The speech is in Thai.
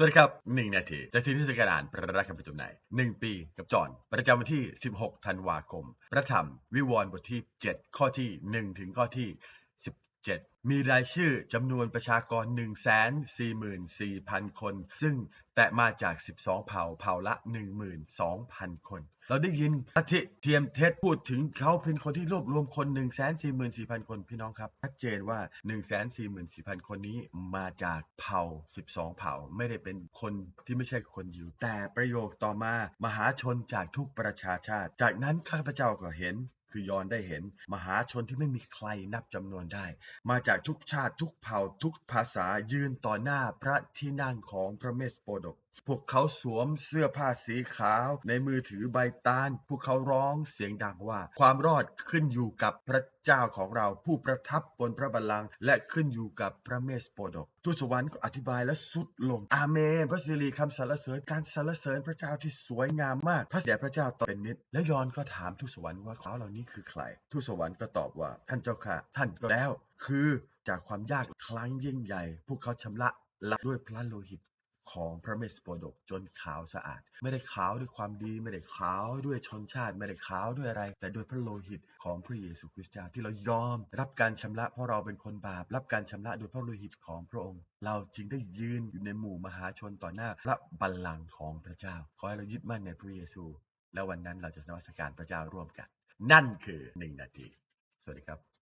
สวัสดีครับหนึ่งนาทีจากซีรีส์การอ่านพระราชคำประจำไหนหนึ่งปีกับจอนประจำวันที่ 16 ธันวาคม พระธรรมวิวรณ์บทที่ 7 ข้อที่ 1 ถึงข้อที่ 7มีรายชื่อจำนวนประชากร 144,000 คน ซึ่งแตะมาจาก 12 เผ่าเผ่าละ 12,000 คน เราได้ยินลัทิเทียมเท็จพูดถึงเขาเป็นคนที่รวบรวมคน 144,000 คนพี่น้องครับ ชัดเจนว่า 144,000 คนนี้มาจากเผ่า 12 เผ่าไม่ได้เป็นคนที่ไม่ใช่คนยิวแต่ประโยคต่อมามหาชนจากทุกประชาชาติ จากนั้นข้าพเจ้าก็เห็น คือยอนได้เห็น มหาชนที่ไม่มีใครนับจำนวนได้ มาจากทุกชาติทุกเผ่าทุกภาษายืนต่อหน้าพระที่นั่งของพระเมสโปดก พวกเขาสวมเสื้อผ้าสีขาวในมือถือใบตาลพวกเขาร้องเสียงดังว่า ความรอดขึ้นอยู่กับพระเจ้าของเราผู้ประทับบนพระบัลลังก์และขึ้นอยู่กับพระเมสโปดกทูตสวรรค์ก็อธิบายและสุดลง อาเมน พระสิริคำสรรเสริญการสรรเสริญพระเจ้าที่สวยงามมาก พระเดชพระเจ้าตอเป็นนิด แล้วยอนก็ถามทูตสวรรค์ว่าเขาเหล่านี้คือใครทูตสวรรค์ก็ตอบว่า ท่านเจ้าค่ะ ท่านก็แล้ว คือจากความยากครั้งยิ่งใหญ่ พวกเขาชำระล้างด้วยพระโลหิต ของพระเมสโปดกจนขาวสะอาด ไม่ได้ขาวด้วยความดี ไม่ได้ขาวด้วยชนชาติ ไม่ได้ขาวด้วยอะไร แต่ด้วยพระโลหิตของพระเยซูคริสต์เจ้าที่เรายอม รับการชำระเพราะเราเป็นคนบาป รับการชำระโดยพระโลหิตของพระองค์ เราจึงได้ยืนอยู่ในหมู่มหาชนต่อหน้าพระบัลลังก์ของพระเจ้า ขอให้เรายึดมั่นในพระเยซู แล้ววันนั้นเราจะนมัสการพระเจ้าร่วมกัน นั่นคือหนึ่งนาที สวัสดีครับ